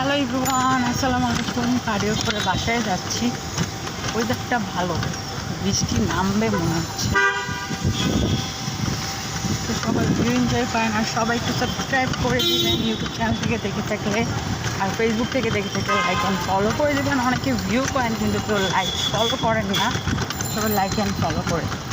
Hello ইব্রুয়ান আসসালামু আলাইকুম। গাড়ির উপরে বাসায় যাচ্ছি। ওয়েদারটা ভালো। বৃষ্টি নামবে মনে হচ্ছে। তো সবাই ভিডিও এনজয় করেন আর সবাই একটু সাবস্ক্রাইব করে দিবেন ইউটিউব চ্যানেল থেকে দেখে থাকলে। আর ফেসবুক থেকে দেখে থাকলে লাইক অ্যান্ড ফলো করে দেবেন। অনেকে ভিউ করেন কিন্তু কেউ লাইক ফলো করেন না। সবাই লাইক অ্যান্ড ফলো করে দিন।